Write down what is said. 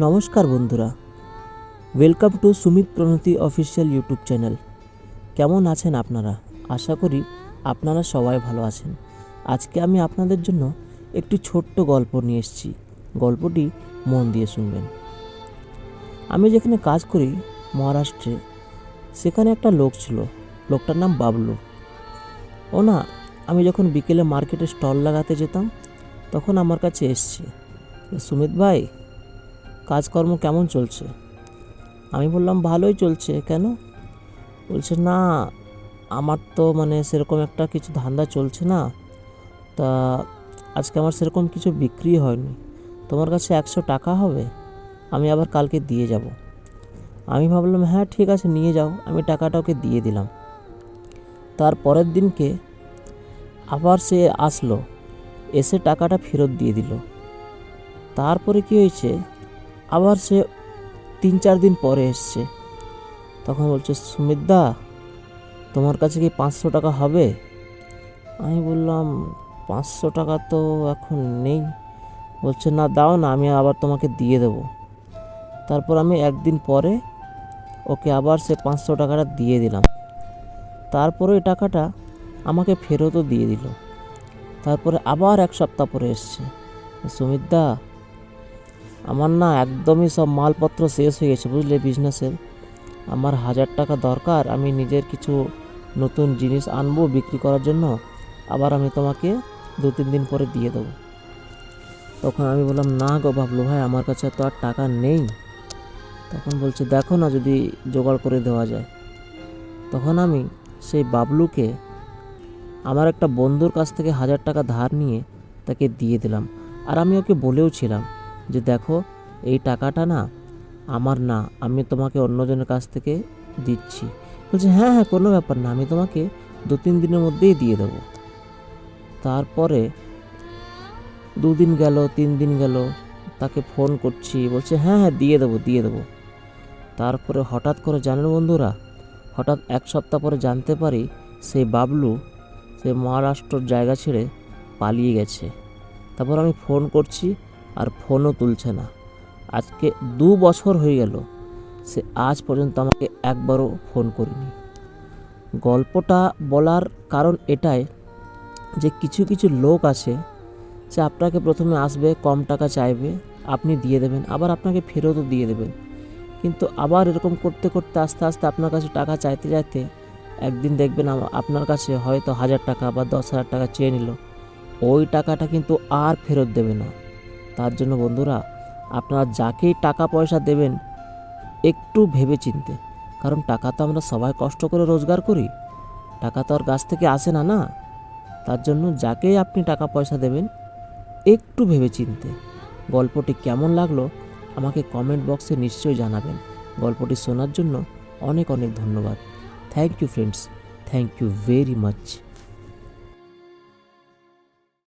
নমস্কার বন্ধুরা। Welcome to Sumit Pranati official YouTube channel কেমন আছেন আপনারা? আশা করি আপনারা সবাই ভালো আছেন। আজকে আমি আপনাদের জন্য একটি ছোট্ট গল্প নিয়ে এসেছি। গল্পটি মন দিয়ে শুনবেন। আমি যেখানে কাজ করি, মহারাষ্ট্রে, সেখানে একটা লোক ছিল। লোকটার নাম বাবলু। ও না, আমি যখন বিকেলে মার্কেটে স্টল লাগাতে যেতাম, তখন আমার কাছে এসছে। সুমিত ভাই কাজকর্ম কেমন চলছে? আমি বললাম, ভালোই চলছে। কেন? বলছে, না, আমার তো মানে সেরকম একটা কিছু ধান্দা চলছে না। তা আজকে আমার সেরকম কিছু বিক্রি হয়নি। তোমার কাছে একশো টাকা হবে? আমি আবার কালকে দিয়ে যাব। আমি ভাবলাম হ্যাঁ ঠিক আছে, নিয়ে যাও। আমি টাকাটা ওকে দিয়ে দিলাম। তার পরের দিনকে আবার সে আসলো, এসে টাকাটা ফেরত দিয়ে দিল। তারপরে কি হয়েছে? আবার সে তিন চার দিন পরে এসছে। তখন বলছে, সুমিতদা, তোমার কাছে কি পাঁচশো টাকা হবে? আমি বললাম, পাঁচশো টাকা তো এখন নেই। বলছে, না, দাও না, আমি আবার তোমাকে দিয়ে দেবো। তারপর আমি একদিন পরে ওকে আবার সে পাঁচশো টাকাটা দিয়ে দিলাম। তারপরে ওই টাকাটা আমাকে ফেরতও দিয়ে দিল। তারপরে আবার এক সপ্তাহ পরে এসছে। সুমিতদা আমার না একদমই সব মালপত্র শেষ হয়ে গেছে, বুঝলে বিজনেসের আমার হাজার টাকা দরকার, আমি নিজের কিছু নতুন জিনিস আনব বিক্রি করার জন্য, আবার আমি তোমাকে দু তিন দিন পরে দিয়ে দেবো। তখন আমি বললাম, না গো বাবলু ভাই, আমার কাছে তো আর টাকা নেই। তখন বলছে, দেখো না যদি জোগাড় করে দেওয়া যায়। তখন আমি সেই বাবলুকে, আমার একটা বন্ধুর কাছ থেকে হাজার টাকা ধার নিয়ে তাকে দিয়ে দিলাম। আর আমি ওকে বলেও ছিলাম যে দেখো, এই টাকাটা না আমার না, আমি তোমাকে অন্যজনের কাছ থেকে দিচ্ছি। বলছে হ্যাঁ হ্যাঁ কোনো ব্যাপার না, আমি তোমাকে দু তিন দিনের মধ্যেই দিয়ে দেবো। তারপরে দুদিন গেল, তিন দিন গেল, তাকে ফোন করছি, বলছে হ্যাঁ হ্যাঁ দিয়ে দেবো দিয়ে দেবো। তারপরে হঠাৎ করে জানেন বন্ধুরা, হঠাৎ এক সপ্তাহ পরে জানতে পারি সেই বাবলু সে মহারাষ্ট্রর জায়গা ছেড়ে পালিয়ে গেছে। তারপর আমি ফোন করছি আর ফোনও তুলছে না। আজকে দু বছর হয়ে গেল, সে আজ পর্যন্ত আমাকে একবারও ফোন করিনি। গল্পটা বলার কারণ এটাই যে কিছু কিছু লোক আছে সে আপনাকে প্রথমে আসবে, কম টাকা চাইবে, আপনি দিয়ে দেবেন, আবার আপনাকে ফেরতও দিয়ে দেবেন। কিন্তু আবার এরকম করতে করতে আস্তে আস্তে আপনার কাছে টাকা চাইতে চাইতে একদিন দেখবেন আপনার কাছে হয়তো হাজার টাকা বা দশ হাজার টাকা চেয়ে নিল। ওই টাকাটা কিন্তু আর ফেরত দেবে না। তার জন্য বন্ধুরা, আপনারা যাকেই টাকা পয়সা দেবেন, একটু ভেবে চিনতে কারণ টাকা তো আমরা সবাই কষ্ট করে রোজগার করি। টাকা তো আর গাছ থেকে আসে না না? তার জন্য যাকেই আপনি টাকা পয়সা দেবেন, একটু ভেবে চিনতে গল্পটি কেমন লাগল, আমাকে কমেন্ট বক্সে নিশ্চয়ই জানাবেন। গল্পটি শোনার জন্য অনেক অনেক ধন্যবাদ। Thank you friends, thank you very much.